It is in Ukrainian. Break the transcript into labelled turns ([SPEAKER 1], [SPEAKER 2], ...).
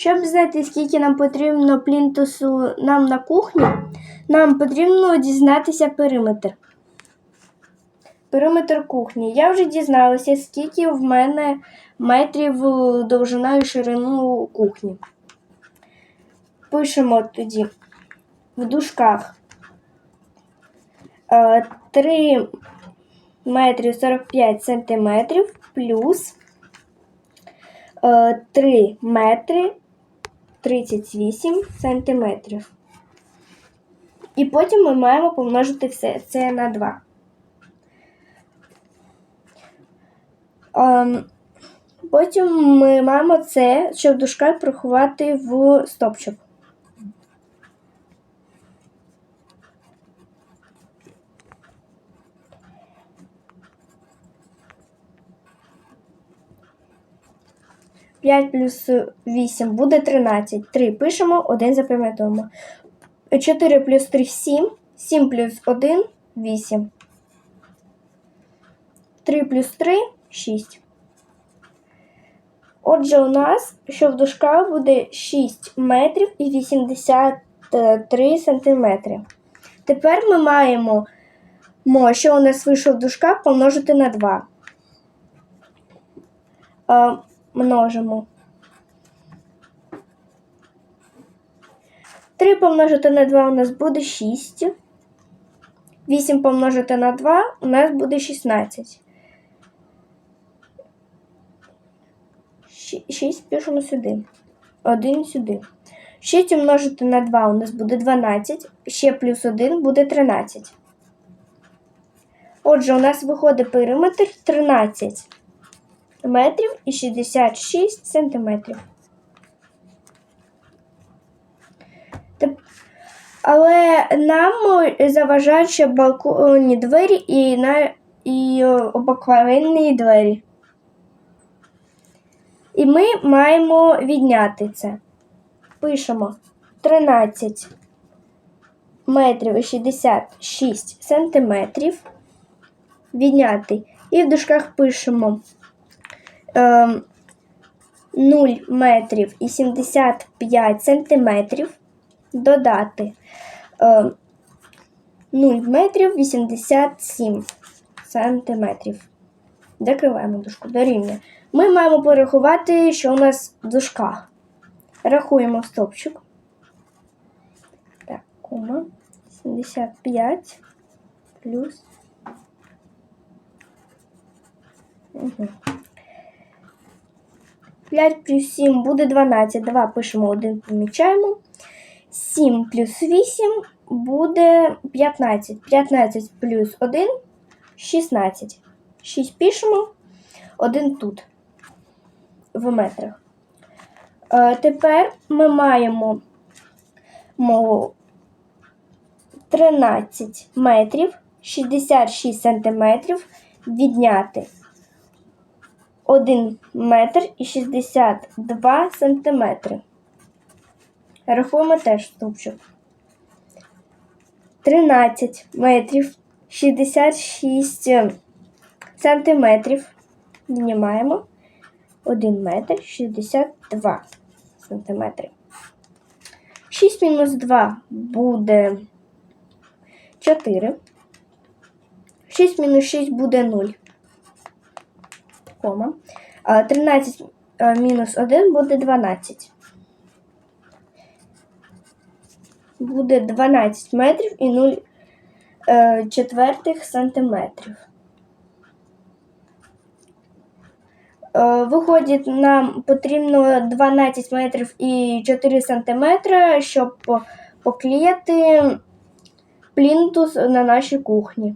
[SPEAKER 1] Щоб знати, скільки нам потрібно плінтусу нам на кухні, нам потрібно дізнатися периметр. Периметр кухні. Я вже дізналася, скільки в мене метрів е, довжина і ширину кухні. Пишемо тоді в дужках е, 3 метрів 45 сантиметрів плюс е, 3 метри 38 сантиметрів. І потім ми маємо помножити все це на 2. Ем, потім ми маємо це, щоб дужка приховати в стопчик. П'ять плюс 8 буде 13. 3 пишемо, 1 запам'ятовуємо. 4 плюс 3 7. 7 плюс 1 8. 3 плюс 3 6. Отже, у нас, що в дужках буде 6 метрів і 83 сантиметри. Тепер ми маємо, що у нас вийшов в помножити на 2. Множимо. 3 помножити на 2 у нас буде 6. 8 помножити на 2 у нас буде 16. 6 пишемо сюди. 1 сюди. 6 умножити на 2 у нас буде 12. Ще плюс 1 буде 13. Отже, у нас виходить периметр 13 метрів і 66 сантиметрів. Але нам заважають ще балконні двері і, на, і обикновенні двері. І ми маємо відняти це. Пишемо 13 метрів і 66 сантиметрів. Відняти. І в дужках пишемо ем, 0 метрів і 75 сантиметрів. Додати ем, 0 метрів 87 сантиметрів. Закриваємо дужку дорівнює. Ми маємо порахувати, що у нас в дужках. Рахуємо стопчик. Так, кома. 75 плюс. Угу. 5 плюс 7 буде 12. 2 пишемо, 1 помічаємо. 7 плюс 8 буде 15. 15 плюс 1 16. 6 пишемо, 1 тут в метрах. Е, тепер ми маємо 13 метрів 66 сантиметрів відняти 1 метр і 62 сантиметри. Рахуємо теж стовпчик. 13 метрів 66 сантиметрів. Віднімаємо 1 метр 62 сантиметри. 6 мінус 2 буде 4. 6 мінус 6 буде 0. Кома. 13 мінус 1 буде 12. Буде 12 метрів і 0 е, четвертих сантиметрів. Е, Виходить, нам потрібно 12 метрів і 4 сантиметри, щоб по- поклеїти плінтус на нашій кухні.